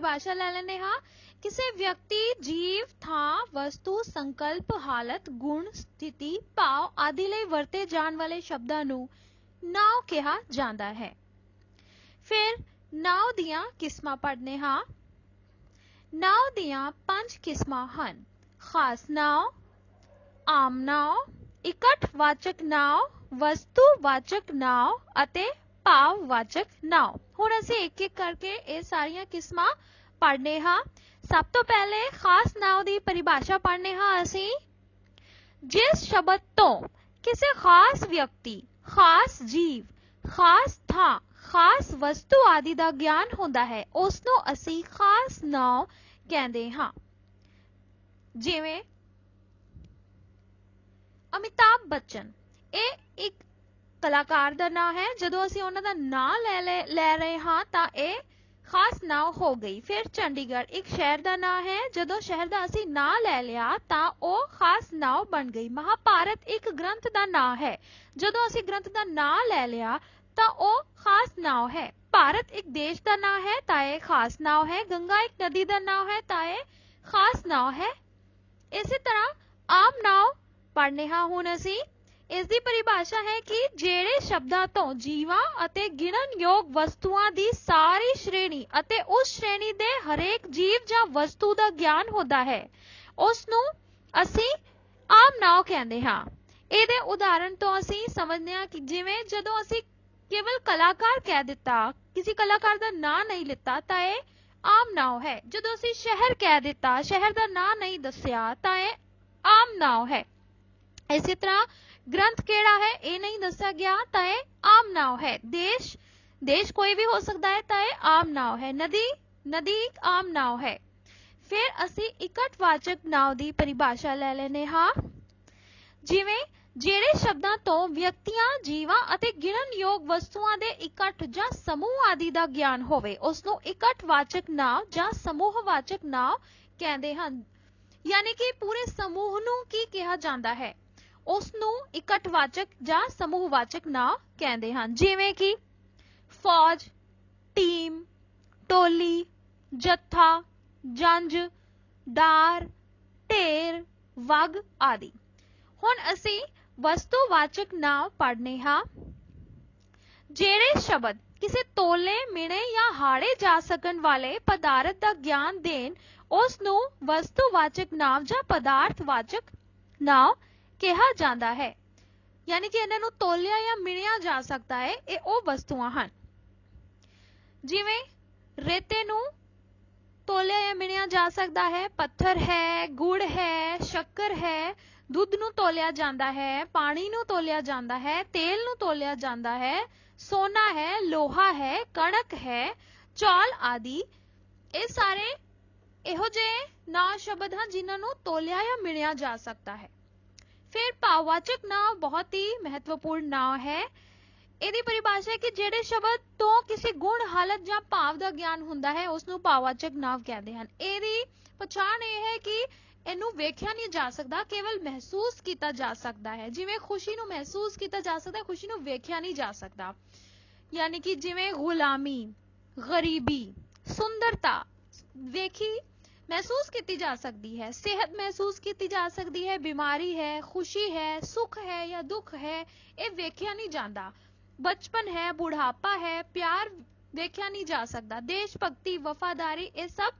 ਪਰਿਭਾਸ਼ਾ ਲੈ ਲੈਂਦੇ ਹਾਂ। ਕਿਸੇ ਵਿਅਕਤੀ, ਜੀਵ, ਥਾਂ, ਵਸਤੂ, ਸੰਕਲਪ, ਹਾਲਤ, ਗੁਣ, ਸਥਿਤੀ, ਭਾਵ ਆਦਿ ਲਈ ਵਰਤੇ ਜਾਣ ਵਾਲੇ ਸ਼ਬਦਾਂ ਨੂੰ ਨਾਉ ਕਿਹਾ ਜਾਂਦਾ ਹੈ। ਫਿਰ ਨਾਉ ਦੀਆਂ ਕਿਸਮਾਂ ਪੜ੍ਹਨੇ ਹਾਂ। ਨਾਉ ਦੀਆਂ ਪੰਜ ਕਿਸਮਾਂ ਹਨ। ਖਾਸ ਨਾਉ, ਆਮ ਨਾਉ ਇਕੱਠ ਵਾਚਕ ਨਾਉ ਵਸਤੂ ਵਾਚਕ ਨਾਉ ਅਤੇ ਭਾਵ ਵਾਚਕ ਨਾਉ। ਹੁਣ ਅਸੀਂ ਇੱਕ ਇੱਕ ਕਰਕੇ ਇਹ ਸਾਰੀਆਂ ਕਿਸਮਾਂ ਪੜ੍ਹਨੇ ਹਾਂ। ਸਭ ਤੋਂ ਪਹਿਲੇ ਖਾਸ ਨਾਉ ਦੀ ਪਰਿਭਾਸ਼ਾ ਪੜ੍ਹਨੇ ਹਾਂ ਅਸੀਂ। ਜਿਸ ਸ਼ਬਦ ਤੋਂ ਕਿਸੇ ਖਾਸ ਵਿਅਕਤੀ, ਖਾਸ ਜੀਵ, ਖਾਸ ਥਾਂ, ਖਾਸ ਵਸਤੂ ਆਦਿ ਦਾ ਗਿਆਨ ਹੁੰਦਾ ਹੈ ਉਸ ਨੂੰ ਅਸੀਂ ਖਾਸ ਨਾਉ ਕਹਿੰਦੇ ਹਾਂ। ਜਿਵੇਂ ਅਮਿਤਾਭ ਬੱਚਨ, ਇਹ ਇੱਕ ਕਲਾਕਾਰ ਦਾ ਨਾਮ ਹੈ। ਜਦੋਂ ਅਸੀਂ ਉਹਨਾਂ ਦਾ ਨਾਮ ਲੈ ਲੈ ਲੈ ਰਹੇ ਹਾਂ, ਤਾਂ ਇਹ ਖਾਸ ਨਾਮ ਹੋ ਗਈ। ਫਿਰ ਚੰਡੀਗੜ੍ਹ ਇੱਕ ਸ਼ਹਿਰ ਦਾ ਨਾਮ ਹੈ। ਜਦੋਂ ਸ਼ਹਿਰ ਦਾ ਅਸੀਂ ਨਾਮ ਲੈ ਲਿਆ, ਤਾਂ ਉਹ ਖਾਸ ਨਾਮ ਬਣ ਗਈ। ਮਹਾਭਾਰਤ ਇੱਕ ਗ੍ਰੰਥ ਦਾ ਨਾਮ ਹੈ। ਜਦੋਂ ਅਸੀਂ ਗ੍ਰੰਥ ਦਾ ਨਾਮ ਲੈ ਲਿਆ, ਤਾਂ ਉਹ ਖਾਸ ਨਾਮ ਹੈ। ਭਾਰਤ ਇੱਕ ਦੇਸ਼ ਦਾ ਨਾਮ ਹੈ, ਤਾਂ ਇਹ ਖਾਸ ਨਾਮ ਹੈ। ਗੰਗਾ ਇੱਕ ਨਦੀ ਦਾ ਨਾਮ ਹੈ, ਤਾਂ ਇਹ ਖਾਸ ਨਾਮ ਹੈ। ਇਸੇ ਤਰ੍ਹਾਂ ਆਮ ਨਾਮ ਪੜ੍ਹਨੇ ਹਾਂ ਹੁਣ ਅਸੀਂ। ਇਸ ਦੀ ਪਰਿਭਾਸ਼ਾ ਹੈ ਕਿ ਜਿਹੜੇ ਸ਼ਬਦਾਂ ਤੋਂ ਜੀਵਾਂ ਅਤੇ ਗਿਣਨਯੋਗ ਵਸਤੂਆਂ ਦੀ ਸਾਰੀ ਸ਼੍ਰੇਣੀ ਅਤੇ ਉਸ ਸ਼੍ਰੇਣੀ ਦੇ ਹਰੇਕ ਜੀਵ ਜਾਂ ਵਸਤੂ ਦਾ ਗਿਆਨ ਹੁੰਦਾ ਹੈ ਉਸ ਨੂੰ ਅਸੀਂ ਆਮ ਨਾਮ ਕਹਿੰਦੇ ਹਾਂ। ਇਹਦੇ ਉਦਾਹਰਣ ਤੋਂ ਅਸੀਂ ਸਮਝਦੇ ਹਾਂ ਕਿ ਜਿਵੇਂ ਜਦੋਂ ਅਸੀਂ ਕੇਵਲ ਕਲਾਕਾਰ ਕਹਿ ਦਿੱਤਾ, ਕਿਸੇ ਕਲਾਕਾਰ ਦਾ ਨਾਂ ਨਹੀਂ ਲਿੱਤਾ, ਤਾਂ ਇਹ ਆਮ ਨਾਮ ਹੈ। ਜਦੋਂ ਅਸੀਂ ਸ਼ਹਿਰ ਕਹਿ ਦਿੱਤਾ, ਸ਼ਹਿਰ ਦਾ ਨਾਂ ਨਹੀਂ ਦੱਸਿਆ, ਤਾਂ ਇਹ ਆਮ ਨਾਮ ਹੈ। ਇਸੇ ਤਰ੍ਹਾਂ ਗ੍ਰੰਥ ਕਿਹੜਾ ਹੈ ਇਹ ਨਹੀਂ ਦੱਸਿਆ ਗਿਆ ਤਾਂ ਇਹ ਆਮ ਨਾਮ ਹੈ ਦੇਸ਼ ਦੇਸ਼ ਕੋਈ ਵੀ ਹੋ ਸਕਦਾ ਹੈ ਤਾਂ ਇਹ ਆਮ ਨਾਮ ਹੈ ਨਦੀ ਨਦੀ ਇੱਕ ਆਮ ਨਾਮ ਹੈ ਫਿਰ ਅਸੀਂ ਇਕੱਠਵਾਚਕ ਨਾਮ ਦੀ ਪਰਿਭਾਸ਼ਾ ਲੈ ਲੈਨੇ ਹਾਂ ਜਿਵੇਂ ਜਿਹੜੇ ਸ਼ਬਦਾਂ ਤੋਂ ਵਿਅਕਤੀਆਂ ਜੀਵਾਂ ਅਤੇ ਗਿਣਨਯੋਗ ਵਸਤੂਆਂ ਦੇ ਇਕੱਠ ਜਾਂ ਸਮੂਹ ਆਦਿ ਦਾ ਗਿਆਨ ਹੋਵੇ ਉਸ ਨੂੰ ਇਕੱਠਵਾਚਕ ਨਾਮ ਜਾਂ ਸਮੂਹਵਾਚਕ ਨਾਮ ਕਹਿੰਦੇ ਹਨ ਯਾਨੀ ਕਿ ਪੂਰੇ ਸਮੂਹ ਨੂੰ ਕੀ ਕਿਹਾ ਜਾਂਦਾ ਹੈ ਉਸ ਨੂੰ ਇਕੱਠਵਾਚਕ ਜਾਂ ਸਮੂਹਵਾਚਕ ਨਾਮ ਕਹਿੰਦੇ ਹਨ। ਜਿਵੇਂ ਕਿ ਫੌਜ, ਟੀਮ, ਟੋਲੀ, ਜੱਥਾ, ਜੰਜ, ਡਾਰ, ਢੇਰ, ਵਗ ਆਦਿ। ਹੁਣ ਅਸੀਂ ਵਸਤੂਵਾਚਕ ਨਾਮ ਪੜ੍ਹਨੇ ਹਾਂ। ਜਿਹੜੇ ਸ਼ਬਦ ਕਿਸੇ ਤੋਲੇ, ਮਿਣੇ ਜਾਂ ਹਾੜੇ ਜਾ ਸਕਣ ਵਾਲੇ ਪਦਾਰਥ ਦਾ ਗਿਆਨ ਦੇਣ ਉਸ ਨੂੰ ਵਸਤੂਵਾਚਕ ਨਾਮ ਜਾਂ ਪਦਾਰਥਵਾਚਕ ਨਾਮ ਕਿਹਾ ਜਾਂਦਾ ਹੈ। ਯਾਨੀ ਕਿ ਇਹਨਾਂ ਨੂੰ ਤੋਲਿਆ ਜਾਂ ਮਿਣਿਆ ਜਾ ਸਕਦਾ ਹੈ, ਇਹ ਉਹ ਵਸਤੂਆਂ ਹਨ। ਜਿਵੇਂ ਰੇਤੇ ਨੂੰ ਤੋਲਿਆ ਜਾਂ ਮਿਣਿਆ ਜਾ ਸਕਦਾ ਹੈ, ਪੱਥਰ ਹੈ, ਗੁੜ ਹੈ, ਸ਼ੱਕਰ ਹੈ, ਦੁੱਧ ਨੂੰ ਤੋਲਿਆ ਜਾਂਦਾ ਹੈ, ਪਾਣੀ ਨੂੰ ਤੋਲਿਆ ਜਾਂਦਾ ਹੈ, ਤੇਲ ਨੂੰ ਤੋਲਿਆ ਜਾਂਦਾ ਹੈ, ਸੋਨਾ ਹੈ, ਲੋਹਾ ਹੈ, ਕਣਕ ਹੈ, ਚੌਲ ਆਦਿ। ਇਹ ਸਾਰੇ ਇਹੋ ਜਿਹੇ ਨਾ ਸ਼ਬਦ ਹਨ ਜਿਨ੍ਹਾਂ ਨੂੰ ਤੋਲਿਆ ਜਾਂ ਮਿਣਿਆ ਜਾ ਸਕਦਾ ਹੈ। ਫਿਰ ਭਾਵਵਾਚਕ ਨਾਮ ਬਹੁਤ ਹੀ ਮਹੱਤਵਪੂਰਨ ਨਾਮ ਹੈ ਇਹਦੀ ਪਰਿਭਾਸ਼ਾ ਹੈ ਕਿ ਜਿਹੜੇ ਸ਼ਬਦ ਤੋਂ ਕਿਸੇ ਗੁਣ ਹਾਲਤ ਜਾਂ ਭਾਵ ਦਾ ਗਿਆਨ ਹੁੰਦਾ ਹੈ ਉਸ ਨੂੰ ਭਾਵਵਾਚਕ ਨਾਮ ਕਹਿੰਦੇ ਹਨ ਇਹਦੀ ਪਛਾਣ ਇਹ ਹੈ ਕਿ ਇਹਨੂੰ ਵੇਖਿਆ ਨਹੀਂ ਜਾ ਸਕਦਾ ਕੇਵਲ ਮਹਿਸੂਸ ਕੀਤਾ ਜਾ ਸਕਦਾ ਹੈ ਜਿਵੇਂ ਖੁਸ਼ੀ ਨੂੰ ਮਹਿਸੂਸ ਕੀਤਾ ਜਾ ਸਕਦਾ ਖੁਸ਼ੀ ਨੂੰ ਵੇਖਿਆ ਨਹੀਂ ਜਾ ਸਕਦਾ ਯਾਨੀ ਕਿ ਜਿਵੇਂ ਗੁਲਾਮੀ ਗਰੀਬੀ ਸੁੰਦਰਤਾ ਵੇਖੀ ਮਹਿਸੂਸ ਕੀਤੀ ਜਾ ਸਕਦੀ ਹੈ ਸਿਹਤ ਮਹਿਸੂਸ ਕੀਤੀ ਜਾ ਸਕਦੀ ਹੈ ਬਿਮਾਰੀ ਹੈ ਖੁਸ਼ੀ ਹੈ ਸੁੱਖ ਹੈ ਜਾਂ ਦੁੱਖ ਹੈ ਇਹ ਵੇਖਿਆ ਨਹੀਂ ਜਾਂਦਾ ਬਚਪਨ ਹੈ ਬੁਢਾਪਾ ਹੈ ਪਿਆਰ ਵੇਖਿਆ ਨਹੀਂ ਜਾ ਸਕਦਾ ਦੇਸ਼ ਭਗਤੀ ਵਫਾਦਾਰੀ ਇਹ ਸਭ